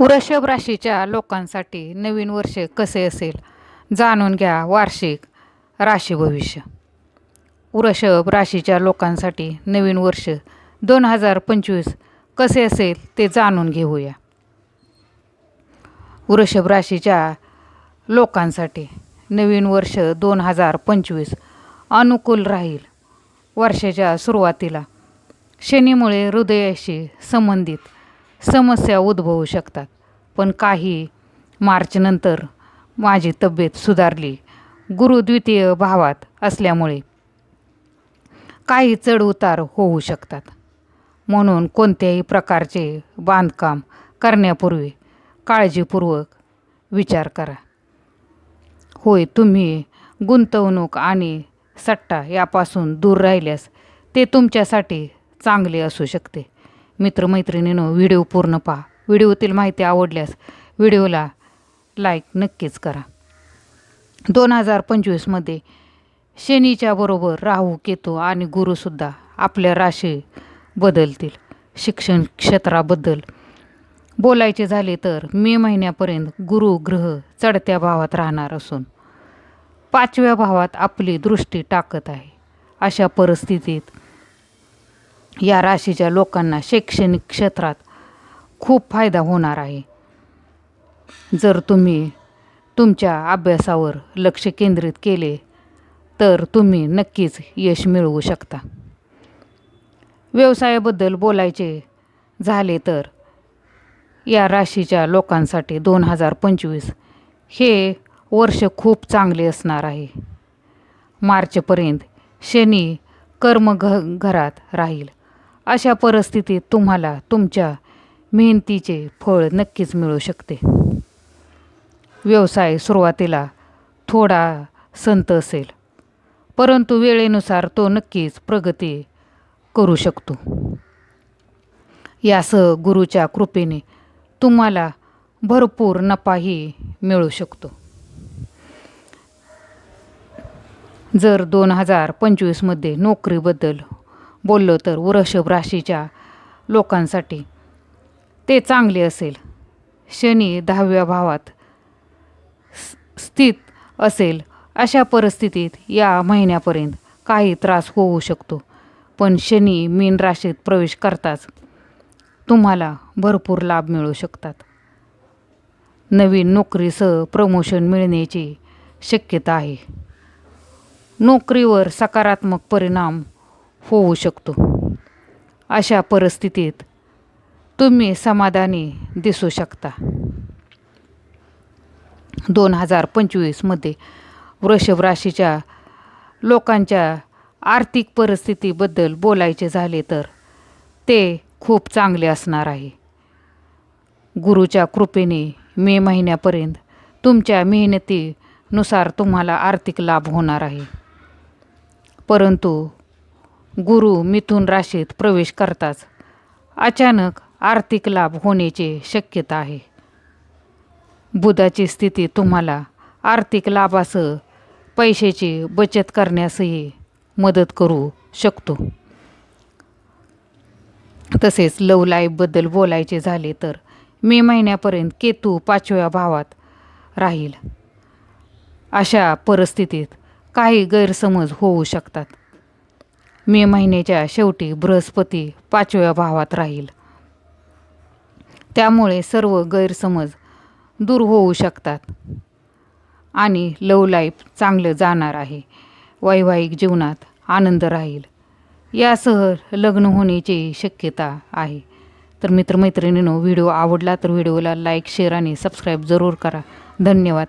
वृषभ राशीच्या लोकांसाठी नवीन वर्ष कसे असेल जाणून घ्या वार्षिक राशी भविष्य. वृषभ राशीच्या लोकांसाठी नवीन वर्ष दोन हजार पंचवीस कसे असेल ते जाणून घेऊया. वृषभ राशीच्या लोकांसाठी नवीन वर्ष दोन हजार पंचवीस अनुकूल राहील. वर्षाच्या सुरुवातीला शनीमुळे हृदयाशी संबंधित समस्या उद्भवू शकतात. पण काही मार्चनंतर माझी तब्येत सुधारली. गुरु द्वितीय भावात असल्यामुळे काही चढउतार होऊ शकतात. म्हणून कोणत्याही प्रकारचे बांधकाम करण्यापूर्वी काळजीपूर्वक विचार करा. होय तुम्ही गुंतवणूक आणि सट्टा यापासून दूर राहिल्यास ते तुमच्यासाठी चांगले असू शकते. मित्रमैत्रिणीनं व्हिडिओ पूर्ण पहा. व्हिडिओतील माहिती आवडल्यास व्हिडिओला लाईक नक्कीच करा. दोन हजार पंचवीसमध्ये शनीच्या बरोबर राहू केतू आणि गुरुसुद्धा आपल्या राशी बदलतील. शिक्षण क्षेत्राबद्दल बोलायचे झाले तर मे महिन्यापर्यंत गुरु ग्रह चढत्या भावात राहणार असून पाचव्या भावात आपली दृष्टी टाकत आहे. अशा परिस्थितीत या राशीच्या लोकांना शैक्षणिक क्षेत्रात खूप फायदा होणार आहे. जर तुम्ही तुमच्या अभ्यासावर लक्ष केंद्रित केले तर तुम्ही नक्कीच यश मिळवू शकता. व्यवसायाबद्दल बोलायचे झाले तर या राशीच्या लोकांसाठी दोन हजार पंचवीस हे वर्ष खूप चांगले असणार आहे. मार्चपर्यंत शनी कर्म घ घरात राहील. अशा परिस्थितीत तुम्हाला तुमच्या मेहनतीचे फळ नक्कीच मिळू शकते. व्यवसाय सुरुवातीला थोडा संत असेल परंतु वेळेनुसार तो नक्कीच प्रगती करू शकतो. यासह गुरुच्या कृपेने तुम्हाला भरपूर नफाही मिळू शकतो. जर दोन हजार पंचवीसमध्ये नोकरीबद्दल बोललो तर वृषभ राशीच्या लोकांसाठी. ते चांगले असेल. शनी दहाव्या भावात स्थित असेल. अशा परिस्थितीत या महिन्यापर्यंत काही त्रास होऊ शकतो. पण शनी मीन राशीत प्रवेश करताच तुम्हाला भरपूर लाभ मिळू शकतात. नवीन नोकरीसह प्रमोशन मिळण्याची शक्यता आहे. नोकरीवर सकारात्मक परिणाम होऊ शकतो. अशा परिस्थितीत तुम्ही समाधानी दिसू शकता. दोन हजार पंचवीसमध्ये वृषभ राशीच्या लोकांच्या आर्थिक परिस्थितीबद्दल बोलायचे झाले तर ते खूप चांगले असणार आहे. गुरुच्या कृपेने मे महिन्यापर्यंत तुमच्या मेहनतीनुसार तुम्हाला आर्थिक लाभ होणार आहे. परंतु गुरु मिथुन राशीत प्रवेश करताच अचानक आर्थिक लाभ होण्याची शक्यता आहे. बुधाची स्थिती तुम्हाला आर्थिक लाभासह पैशाची बचत करण्यासही मदत करू शकतो. तसेच लव लाईफबद्दल बोलायचे झाले तर मे महिन्यापर्यंत केतू पाचव्या भावात राहील. अशा परिस्थितीत काही गैरसमज होऊ शकतात. मे महिन्याच्या शेवटी बृहस्पती पाचव्या भावात राहील. त्यामुळे सर्व गैरसमज दूर होऊ शकतात आणि लव लाईफ चांगलं जाणार आहे. वैवाहिक जीवनात आनंद राहील. यासह लग्न होण्याची शक्यता आहे. तर मित्रमैत्रिणींनो व्हिडिओ आवडला तर व्हिडिओला लाईक शेअर आणि सबस्क्राईब जरूर करा. धन्यवाद.